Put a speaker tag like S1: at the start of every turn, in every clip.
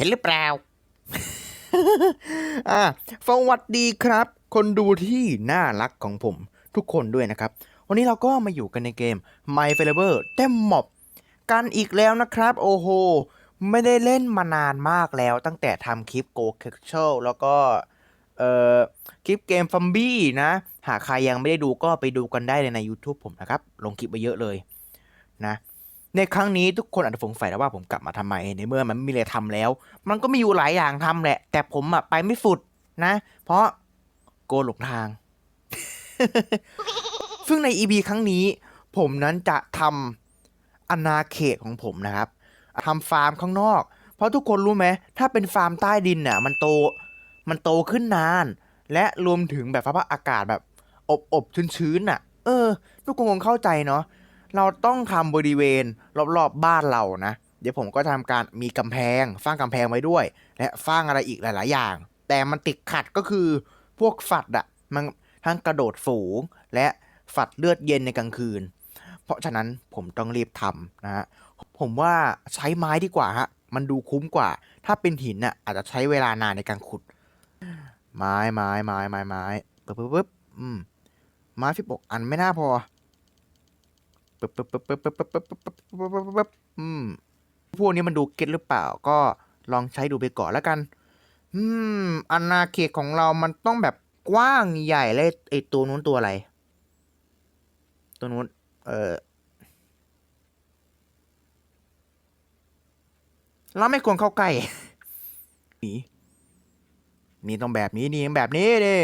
S1: ห็นหรือเปล่าอ่าสวัสดีครับ คนดูที่น่ารักของผมทุกคนด้วยนะครับ วันนี้เราก็มาอยู่กันในเกม My f a v o r เต็มม็อบกันอีกแล้วนะครับ โอ้โห ไม่ได้เล่นมานานมากแล้วตั้งแต่ทำคลิป Go c a c t u a l แล้วก็ เอ่อ คลิปเกมฟัมบี้นะ หากใครยังไม่ได้ดูก็ไปดูกันได้เลยใน YouTube ผมนะครับ ลงคลิปไปเยอะเลยนะ ในครั้งนี้ทุกคนอาจจะสงสัยแล้วว่าผมกลับมาทำไมในเมื่อมันไม่มีอะไรทำแล้ว มันก็มีอยู่หลายอย่างทำแหละ แต่ผมอะไปไม่สุดนะ เพราะโกหลงทาง ซึ่งใน EP ครั้งนี้ ผมนั้นจะทำอาณาเขตของผมนะครับทำฟาร์มข้างนอก เพราะทุกคนรู้ไหมถ้าเป็นฟาร์มใต้ดินน่ะ มันโตมันโตขึ้นนาน และรวมถึงแบบสภาพอากาศแบบ อบอบชื้นๆน่ะ เออ ทุกคนคงเข้าใจเนาะ เราต้องทำบริเวณรอบๆบ้านเรานะ เดี๋ยวผมก็ทำการมีกำแพงสร้างกำแพงไว้ด้วย และสร้างอะไรอีกหลาย ๆ อย่าง แต่มันติดขัดก็คือพวกฝัดอะมันทั้งกระโดดฝูง และฝัดเลือดเย็นในกลางคืน เพราะฉะนั้นผมต้องรีบทำนะฮะผมว่าใช้ไม้ดีกว่าฮะมันดูคุ้มกว่า ถ้าเป็นหินน่ะอาจจะใช้เวลานานในการขุด ไม้ไม้ไม้ไม้ไม้ปึ๊บปึ๊บปึ๊บอืมไม้ฟิบกอันไม่น่าพอ ปึ๊บปึ๊บปึ๊บปึ๊บปึ๊บปึ๊บปึ๊บปึ๊บปึ๊บปึ๊บปึ๊บอืมพวกนี้มันดูเก็ตหรือเปล่าก็ลองใช้ดูไปก่อนแล้วกัน อืมอาณาเขตของเรามันต้องแบบกว้างใหญ่เลยไอตัวนู้นตัวอะไร ตัวนู้น เออเราไม่ควรเข้าใกล้นีนี่ต้องแบบนี้นี่แบบนี้ดิ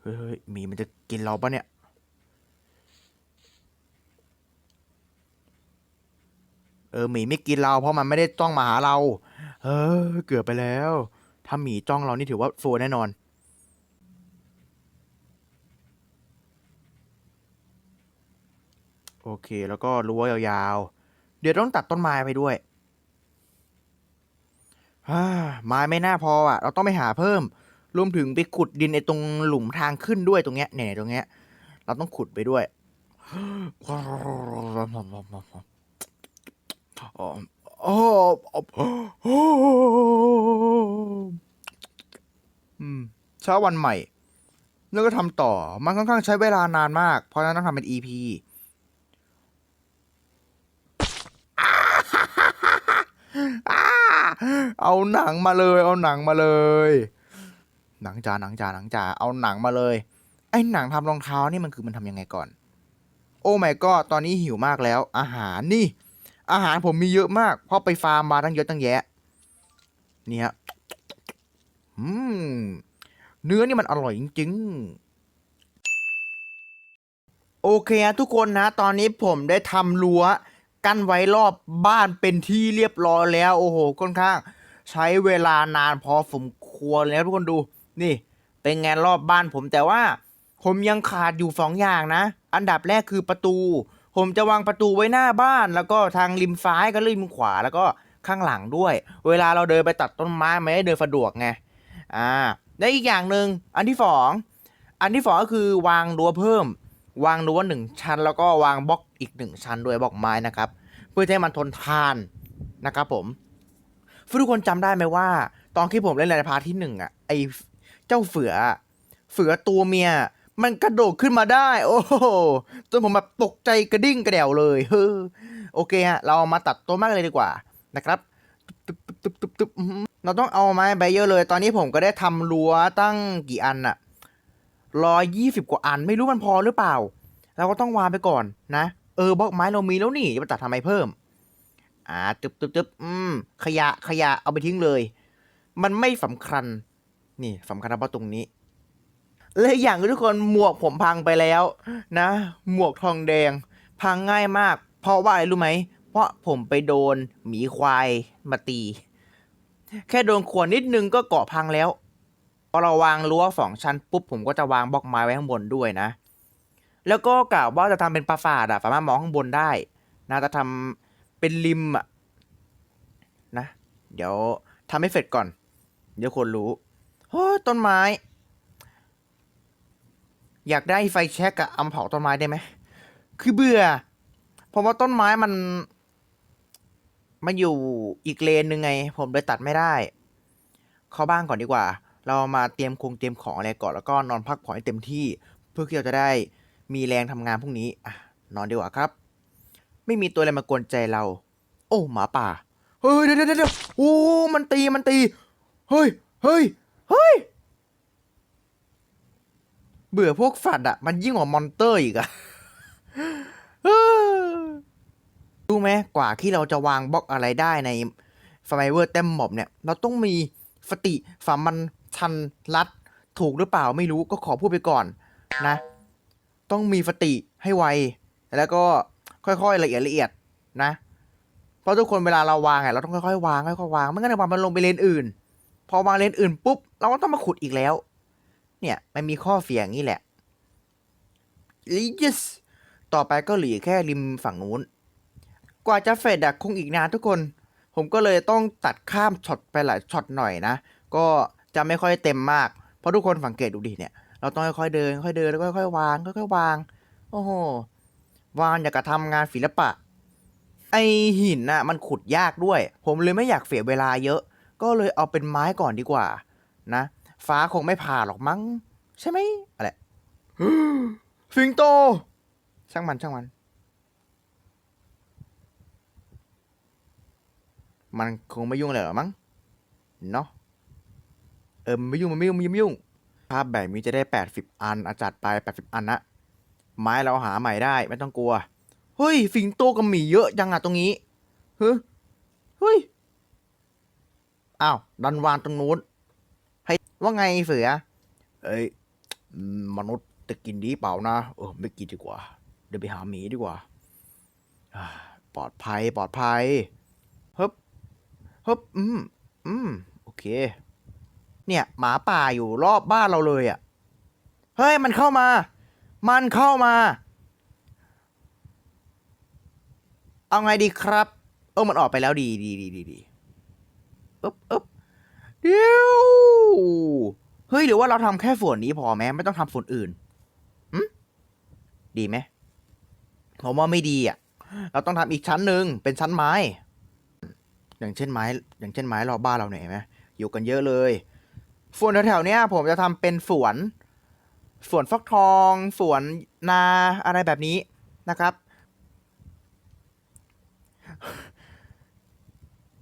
S1: เฮ้ยเฮ้ยมีมันจะกินเราปะเนี่ย เออหมีไม่กินเราเพราะมันไม่ได้จ้องมาหาเรา เออ เกือบไปแล้ว ถ้าหมีจ้องเรานี่ถือว่าโฟแน่นอน โอเค แล้วก็รั้วยาวๆ เดี๋ยวต้องตัดต้นไม้ไปด้วยฮ่าไม้ไม่น่าพออะ เราต้องไปหาเพิ่ม รวมถึงไปขุดดินไอ้ตรงหลุมทางขึ้นด้วยตรงเนี้ยเนี่ยตรงเนี้ย เราต้องขุดไปด้วยอ เช้าวันใหม่ แล้วก็ทำต่อ มันค่อนข้างใช้เวลานานมาก เพราะนั้นต้องทำเป็น EP เอาหนังมาเลย เอาหนังมาเลย หนังจ๋าหนังจ๋าหนังจ๋าเอาหนังมาเลย ไอ้หนังทำรองเท้านี่มันคือมันทำยังไงก่อน โอ้ไม่ก็ตอนนี้หิวมากแล้ว อาหารนี่ อาหารผมมีเยอะมาก เพราะไปฟาร์มมาตั้งเยอะตั้งแยะเนี่ยอืม เนื้อนี่มันอร่อยจริงๆ โอเคฮะทุกคนนะ ตอนนี้ผมได้ทำรั้วกั้นไว้รอบบ้านเป็นที่เรียบร้อยแล้ว โอ้โหค่อนข้าง ใช้เวลานานพอสมควรแล้วทุกคนดู นี่ เป็นไงรอบบ้านผมแต่ว่า ผมยังขาดอยู่สองอย่างนะ อันดับแรกคือประตู ผมจะวางประตูไว้หน้าบ้าน แล้วก็ทางริมซ้ายกับริมขวาแล้วก็ข้างหลังด้วย เวลาเราเดินไปตัดต้นไม้ไม่ได้เดินสะดวกไงอ่าและอีกอย่างหนึ่งอันที่สองอันที่สองก็คือวางรั้วเพิ่ม วางรั้วหนึ่งชั้น แล้วก็วางบล็อกอีกหนึ่งชั้นด้วยบล็อกไม้นะครับ เพื่อให้มันทนทานนะครับผมทุกคนจำได้ไหมว่า ตอนที่ผมเล่นในพาร์ทที่หนึ่งอะไอเจ้าเสือเสือตัวเมีย มันกระโดดขึ้นมาได้ โอ้โหจนผมแบบตกใจกระดิ่งกระเดี่ยวเลยเฮ้อโอเคฮะ เรามาตัดต้นไม้กันเลยดีกว่านะครับเราต้องเอาไม้ไปเยอะเลย ตอนนี้ผมก็ได้ทำรั้วตั้งกี่อันอะร้อยยี่สิบกว่าอัน ไม่รู้มันพอหรือเปล่า เราก็ต้องวางไปก่อนนะ เออบล็อกไม้เรามีแล้วนี่จะไปตัดทำไมเพิ่ม อ่าตึ๊บตึ๊บตึ๊บอืม ขยะขยะเอาไปทิ้งเลย มันไม่สำคัญ นี่สำคัญเฉพาะตรงนี้ และอย่างทุกคนหมวกผมพังไปแล้ว นะ หมวกทองแดง พังง่ายมาก เพราะว่าอะไรรู้ไหม เพราะผมไปโดนหมีควายมาตี แค่โดนขวนนิดนึงก็เกาะพังแล้วพอเราวางรั้วสองชั้นปุ๊บผมก็จะวางบล็อกไม้ไว้ข้างบนด้วยนะ แล้วก็กล่าวว่าจะทำเป็นปราสาทอะสามารถมองข้างบนได้นะจะทำเป็นริมอะนะ เดี๋ยวทำให้เสร็จก่อน เดี๋ยวคนรู้โอ้ยต้นไม้ อยากได้ไฟแช็กอะเอามาเผาต้นไม้ได้ไหม คือเบื่อ เพราะว่าต้นไม้มันมันอยู่อีกเลนหนึ่งไง ผมเลยตัดไม่ได้ เข้าบ้านก่อนดีกว่า เรามาเตรียมคงเตรียมของอะไรก่อนแล้วก็นอนพักผ่อนให้เต็มที่ เพื่อที่เราจะได้มีแรงทำงานพรุ่งนี้อะนอนดีกว่าครับ ไม่มีตัวอะไรมากวนใจเรา โอ้หมาป่า เฮ้ยเดี๋ยวเดี๋ยวเดี๋ยวโอ้ มันตีมันตี เฮ้ย เฮ้ย เฮ้ย เบื่อพวกฝัดอะ มันยิ่งกว่ามอนเตอร์อีกอะรู้ไหมกว่าที่เราจะวางบล็อกอะไรได้ในฟไมเวอร์เต็มหมอบเนี่ย เราต้องมีสติฝ่ามันชันรัดถูกหรือเปล่าไม่รู้ก็ขอพูดไปก่อนนะ ต้องมีสติให้ไว แล้วก็ค่อยๆละเอียดละเอียดนะ เพราะทุกคนเวลาเราวางอะเราต้องค่อยๆวางค่อยๆวางไม่งั้นเดี๋ยวมันลงไปเลนอื่น พอวางเลนอื่นปุ๊บ เราก็ต้องมาขุดอีกแล้ว เนี่ยมันมีข้อเสียอย่างนี้แหละ yes ต่อไปก็เหลือแค่ริมฝั่งนู้น กว่าจะเฟดอะคงอีกนานทุกคน ผมก็เลยต้องตัดข้ามช็อตไปหลายช็อตหน่อยนะ ก็จะไม่ค่อยเต็มมาก เพราะทุกคนสังเกตดูดิเนี่ย เราต้องค่อยๆเดิน ค่อยๆเดินแล้วก็ค่อยๆวางค่อยๆวาง โอ้โห วางอย่ากับทำงานศิลปะ ไอหินน่ะมันขุดยากด้วย ผมเลยไม่อยากเสียเวลาเยอะ ก็เลยเอาเป็นไม้ก่อนดีกว่านะ ฟ้าคงไม่ผ่าหรอกมั้ง ใช่ไหมอะไรสิงโต ช่างมันช่างมัน มันคงไม่ยุ่งอะไรหรอกมั้งเนาะเออมันไม่ยุ่งมันไม่ยุ่งมันไม่ยุ่งภาพแบบนี้จะได้แปดสิบอันอาจัดไปแปดสิบอันนะไม้เราหาใหม่ได้ไม่ต้องกลัว เฮ้ย สิงโตกับหมีเยอะจังอะตรงนี้เฮ้ยเฮ้ยอ้าวดันวางตรงนู้นให้ ว่าไงเสือ เอ้ยอืมนุษย์จะกินดีเปล่านะ เออ ไม่กินดีกว่า เดี๋ยวไปหาหมีดีกว่าอ่า ปลอดภัยปลอดภัยฮึบฮึบอืมอืมโอเค เนี่ยหมาป่าอยู่รอบบ้านเราเลยอะ่ะ เฮ้ย มันเข้ามา มันเข้ามา เอาไงดีครับ เออ มันออกไปแล้วดีดีดีดีดีอึ๊บอึ๊บ เดี๋ยวเฮ้ยหรือว่าเราทำแค่ส่วนนี้พอไหมไม่ต้องทำส่วนอื่นอืมดีไหมผมว่าไม่ดีอะ เราต้องทำอีกชั้นหนึ่งเป็นชั้นไม้ อย่างเช่นไม้ อย่างเช่นไม้รอบบ้านเราเนี่ยไหมอยู่กันเยอะเลยส่วนแถวๆเนี้ยผมจะทำเป็นสวนสวนฟักทองสวนนาอะไรแบบนี้นะครับ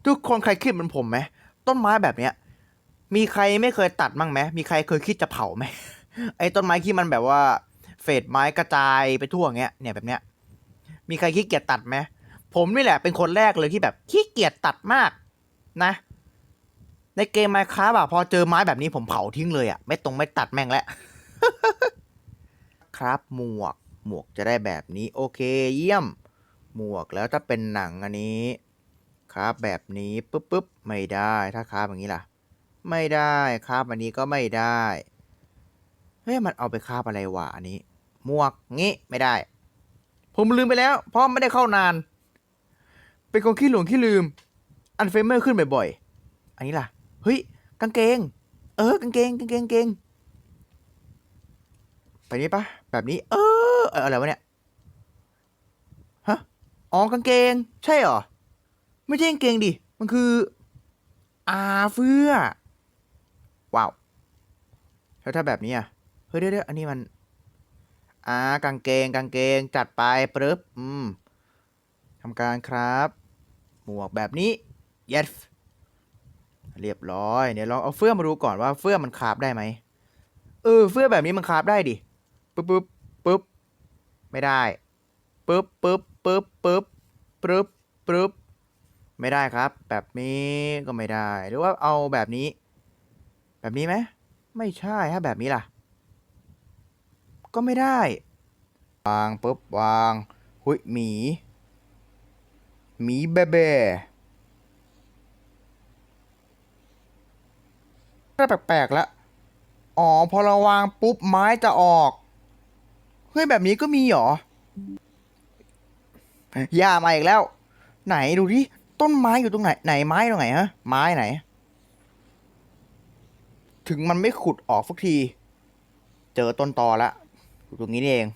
S1: ทุกคนใครคิดเหมือนผมไหมต้นไม้แบบเนี้ย มีใครไม่เคยตัดมั่งไหมมีใครเคยคิดจะเผาไหม ไอ้ต้นไม้ที่มันแบบว่า เฟดไม้กระจายไปทั่วเงี้ย เนี่ยแบบเนี้ย มีใครขี้เกียจตัดไหม ผมนี่แหละเป็นคนแรกเลยที่แบบขี้เกียจตัดมากนะ ในเกมไมค์ครับอะพอเจอไม้แบบนี้ผมเผาทิ้งเลยอะไม่ตรงไม่ตัดแม่งแล้วครับหมวก หมวกจะได้แบบนี้ โอเค เยี่ยม หมวกแล้วถ้าเป็นหนังอันนี้ ครับแบบนี้ปุ๊บปุ๊บไม่ได้ถ้าครับอย่างนี้ล่ะ ไม่ได้ครับอันนี้ก็ไม่ได้ เฮ้ย มันเอาไปคาบอะไรวะอันนี้ หมวกงี้ไม่ได้ ผมลืมไปแล้วเพราะไม่ได้เข้านาน เป็นคนขี้หลงขี้ลืม อันเฟเมอร์ขึ้นบ่อยๆ อันนี้ล่ะ เฮ้ย กางเกง เออกางเกงกางเกงกางเกงไปนี้ปะแบบนี้ เออเอออะไรวะเนี่ยฮะอ๋อกางเกง ใช่หรอ ไม่ใช่กางเกงดิ มันคืออาเฟือ ว้าว แล้วถ้าแบบนี้อะ เฮ้ยเดี๋ยวเดี๋ยวอันนี้มัน อ่ากางเกงกางเกงจัดไปปึ๊บ อืมทำการครับ หมวกแบบนี้ yes เรียบร้อย เดี๋ยวลองเอาเฟื่อมาดูก่อนว่าเฟื่อมันคาบได้ไหม เออ เฟื่อแบบนี้มันคาบได้ดิปึ๊บปึ๊บปึ๊บ ไม่ได้ปึ๊บปึ๊บปึ๊บปึ๊บปึ๊บปึ๊บ ไม่ได้ครับ แบบนี้ก็ไม่ได้ หรือว่าเอาแบบนี้ แบบนี้ไหมไม่ใช่ฮะแบบนี้ล่ะ ก็ไม่ได้ วางปุ๊บวางหุยหมีหมีเบเบได้แปลกๆแล้วอ๋อ พอเราวางปุ๊บไม้จะออก เฮ้ย แบบนี้ก็มีเหรอย่ามาอีกแล้ว ไหนดูดิ ต้นไม้อยู่ตรงไหน ไหนไม้ตรงไหนฮะ ไม้ไหน ถึงมันไม่ขุดออกสักที เจอต้นตอละอยู่ตรงนี้นี่เอง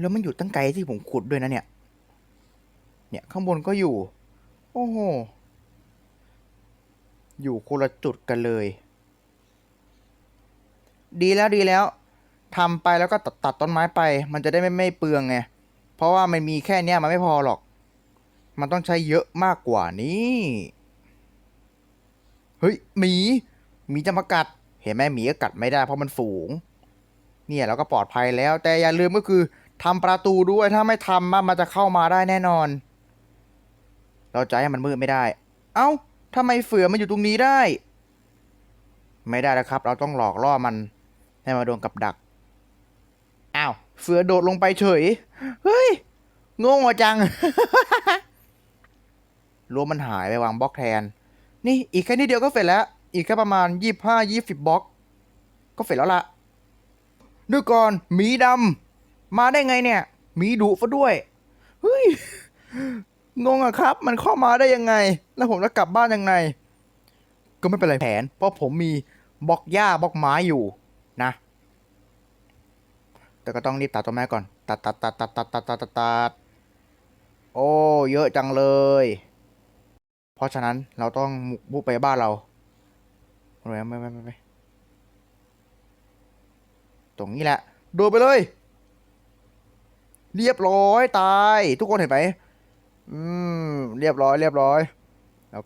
S1: แล้วมันอยู่ตั้งไกลที่ผมขุดด้วยนะเนี่ย เนี่ยข้างบนก็อยู่ โอ้โห อยู่คนละจุดกันเลย ดีแล้วดีแล้วทำไปแล้วก็ตัดตัดต้นไม้ไป มันจะได้ไม่ไม่เปลืองไง เพราะว่ามันมีแค่เนี้ยมันไม่พอหรอก มันต้องใช้เยอะมากกว่านี้ ฮ้ยหมีหมีจะมากัด เห็นไหมหมีก็กัดไม่ได้เพราะมันฝูง เนี่ยเราก็ปลอดภัยแล้ว แต่อย่าลืมก็คือทำประตูด้วยถ้าไม่ทำมันจะเข้ามาได้แน่นอน เราจะให้มันมืดไม่ได้ เอ้าทำไมเฟือมันอยู่ตรงนี้ได้ ไม่ได้แล้วครับ เราต้องหลอกล่อมันให้มาโดนกับดักอ้าวเฟือโดดลงไปเฉย เฮ้ยงงว่ะจัง รั้วมันหายไปวางบล็อกแทน นี่อีกแค่นิดเดียวก็เสร็จแล้ว อีกแค่ประมาณยี่ห้ายี่สิบบล็อก ก็เสร็จแล้วละดูก่อนหมีดำมาได้ไงเนี่ยหมีดุซะด้วยเฮ้ยงงอะครับ มันเข้ามาได้ยังไง แล้วผมจะกลับบ้านยังไง ก็ไม่เป็นไรแผน เพราะผมมีบล็อกหญ้าบล็อกไม้อยู่นะ แต่ก็ต้องรีบตัดต้นไม้ก่อน ตัดตัดตัดตัดตัดตัดตัดตัดโอ้ เยอะจังเลย เพราะฉะนั้นเราต้องมุกบุกไปบ้านเราไม่ไม่ไม่ไม่ไม่ตรงนี้แหละ โดดไปเลย เรียบร้อยตาย ทุกคนเห็นไหมอืม เรียบร้อย เรียบร้อย แล้ว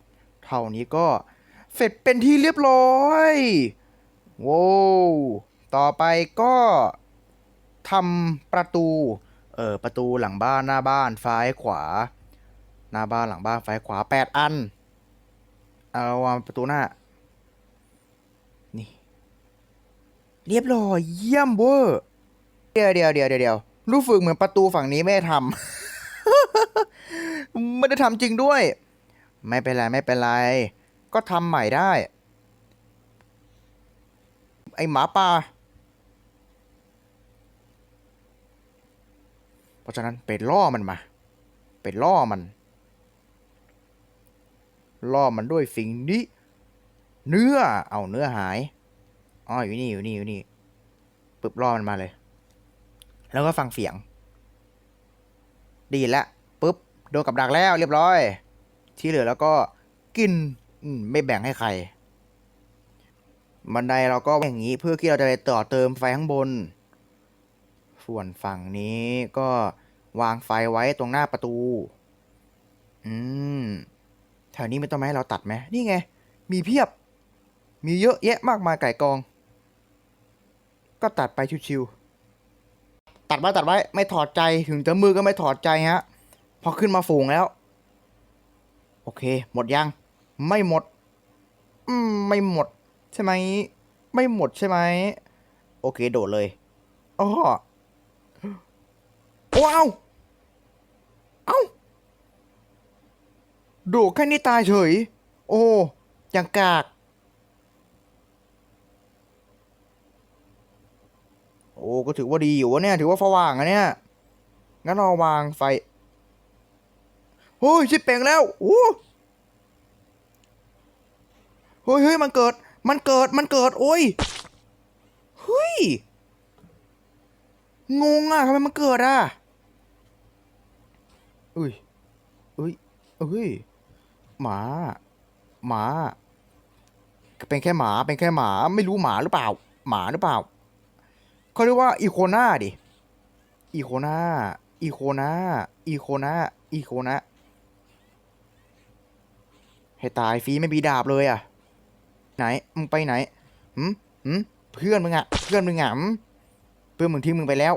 S1: เท่านี้ก็เสร็จเป็นที่เรียบร้อยโว้วต่อไปก็ทำประตู เออประตูหลังบ้านหน้าบ้านซ้ายขวา หน้าบ้านหลังบ้านซ้ายขวาแปดอัน เอาวางประตูหน้า นี่ เรียบร้อยเยี่ยมเวอร์เดี๋ยวเดี๋ยวเดี๋ยวเดี๋ยวรู้สึกเหมือนประตูฝั่งนี้ไม่ทำ ไม่ได้ทำจริงด้วย ไม่เป็นไรไม่เป็นไร ก็ทำใหม่ได้ ไอหมาป่าเพราะฉะนั้นไปล่อมันมาไปล่อมัน ล่อมันด้วยสิ่งนี้ เนื้อ เอาเนื้อหายอ๋ออยู่นี่อยู่นี่อยู่นี่ปึบล่อมันมาเลย แล้วก็ฟังเสียง ดีแล้วปุ๊บโดนกับดักแล้วเรียบร้อย ที่เหลือแล้วก็กินไม่แบ่งให้ใคร บันไดเราก็อย่างนี้เพื่อที่เราจะไปต่อเติมไฟข้างบน ส่วนฝั่งนี้ก็วางไฟไว้ตรงหน้าประตู อืม ถวนี้ไม่ต้องไหมเราตัดไหมนี่ไง มีเพียบ มีเยอะแยะมากมายไก่กอง ก็ตัดไปชิวๆตัดไว้ตัดไว้ไม่ถอดใจถึงจะมือก็ไม่ถอดใจฮะ พอขึ้นมาฝูงแล้ว โอเค หมดยัง ไม่หมด อืม ไม่หมด ใช่ไหม ไม่หมดใช่ไหม โอเค โดดเลยอ้อว้าว เอ้า ดดแค่นี้ตายเฉย โอ้ยังกาก โอ้ก็ถือว่าดีอยู่วะเนี่ย ถือว่าสว่างอะเนี่ย งั้นเราวางไฟเฮ้ยชิบเป่งแล้วโอ้เฮ้ยเฮ้ยมันเกิด มันเกิด มันเกิด โอ้ย เฮ้ย งงอะทำไมมันเกิดอะอุ้ยอุ้ยอุ้ย หมา หมา เป็นแค่หมาเป็นแค่หมาไม่รู้หมาหรือเปล่า หมาหรือเปล่าเขาเรียกว่าอีโคนาดิอีโคนาอีโคนาอีโคนาอีโคนาให้ตายฟรีไม่มีดาบเลยอะ ไหนมึงไปไหนหืมหืมเพื่อนมึงอะ เพื่อนมึงอะเพื่อนมึงทิ้งมึงไปแล้ว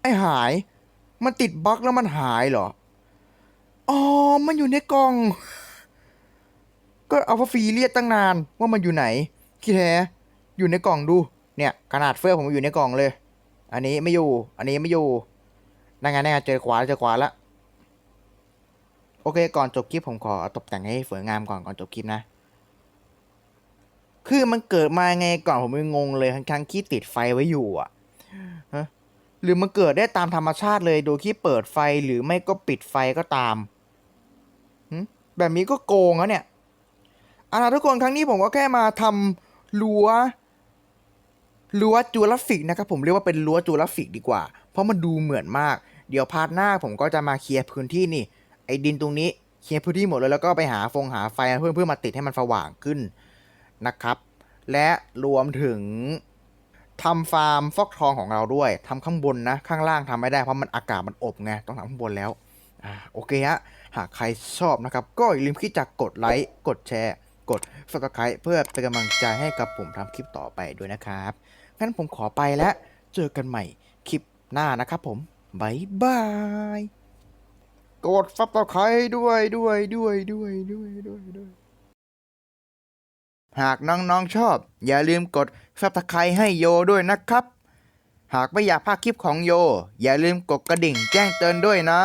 S1: ไอ้หาย มันติดบั๊กแล้วมันหายเหรอ อ๋อ มันอยู่ในกล่อง ก็เอาฟรีเรียกตั้งนานว่ามันอยู่ไหนขี้แท้อยู่ในกล่องดู เนี่ยขนาดเฟื่อผมอยู่ในกล่องเลย อันนี้ไม่อยู่ อันนี้ไม่อยู่นั่งไงนั่งไงเจอขวาเจอขวาละโอเค ก่อนจบคลิปผมขอตกแต่งให้สวยงามก่อนก่อนจบคลิปนะ คือมันเกิดมาไงก่อนผมยังงงเลยทั้งๆที่ติดไฟไว้อยู่อะหรือมันเกิดได้ตามธรรมชาติเลยโดยที่เปิดไฟหรือไม่ก็ปิดไฟก็ตาม แบบนี้ก็โกงอะเนี่ยเอาล่ะทุกคนครั้งนี้ผมก็แค่มาทำรั้วรั้วจูราฟิกนะครับผมเรียกว่าเป็นรั้วจูราฟิกดีกว่า เพราะมันดูเหมือนมาก เดี๋ยวพาร์ทหน้าผมก็จะมาเคลียร์พื้นที่นี่ ไอ้ดินตรงนี้เคลียร์พื้นที่หมดเลยแล้วก็ไปหาฟงหาไฟเพื่อเพื่อมาติดให้มันสว่างขึ้นนะครับ และรวมถึงทำฟาร์มฟอกทองของเราด้วยทำข้างบนนะ ข้างล่างทำไม่ได้เพราะมันอากาศมันอบไงต้องทำข้างบนแล้วอ่าโอเคฮะ หากใครชอบนะครับ ก็อย่าลืมคิดจะกดไลค์ กดแชร์ กด subscribe เพื่อเป็นกำลังใจให้กับผมทำคลิปต่อไปด้วยนะครับ งั้นผมขอไปแล้ว เจอกันใหม่คลิปหน้านะครับผมบายบาย กดซับสไครต์ด้วยด้วยด้วยด้วยด้วยด้วยด้วยหากน้องๆชอบ อย่าลืมกดซับสไครต์ให้โยด้วยนะครับ หากไม่อยากพลาดคลิปของโย อย่าลืมกดกระดิ่งแจ้งเตือนด้วยนะ